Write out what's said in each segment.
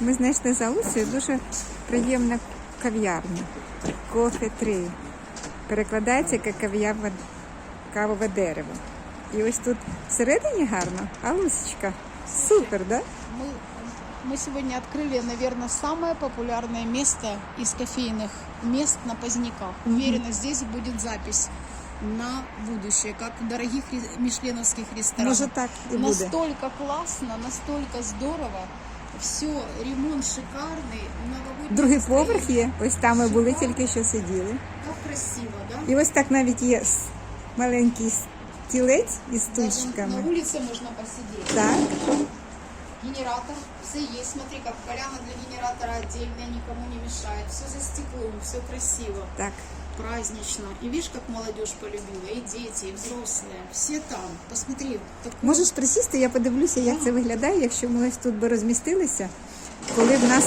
Ми знайшли за Лусею дуже приємна кав'ярня. Кофе 3. Перекладається як кав'ярня кавове дерево. І ось тут всередині гарно, а лусечка. Супер, да? Мы, мы сегодня открыли, наверное, самое популярное место из кофейных мест на Поздняках. Уверена, здесь будет запись на будущее, как в дорогих ре- мишленовских ресторанах. Може так і буде. Настолько классно, настолько здорово. Все, ремонт новогодний Другий поверх є. Ось там ми були, тільки що сиділи. Как красиво, да? І ось так навіть є маленький стілець із Даже на стульчиками. улице можно посидеть. Так, Генератор, все есть. Смотри, как поляна для генератора отдельная, никому не мешает. Все за стеклом, все красиво, так празднично. И видишь, как молодежь полюбила, и дети, и взрослые. Все там. Посмотри, такой Можеш присісти, я подивлюся, як це виглядає, якщо ми ось тут би розмістилися, коли в нас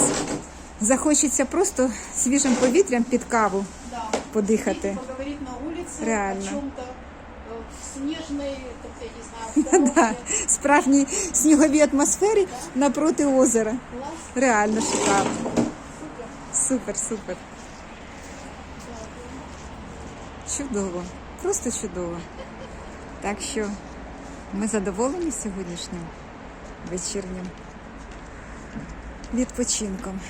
захочеться просто свіжим повітрям під каву да, подихати. выйти, поговорить на улице Реально. о чем-то э, в снежной, как я не знаю, Да, дороге. справжній сніговій атмосфері напроти озера. Класс. Реально шикарно. Супер, супер. Чудово, просто чудово. Так що ми задоволені сьогоднішнім вечірнім відпочинком.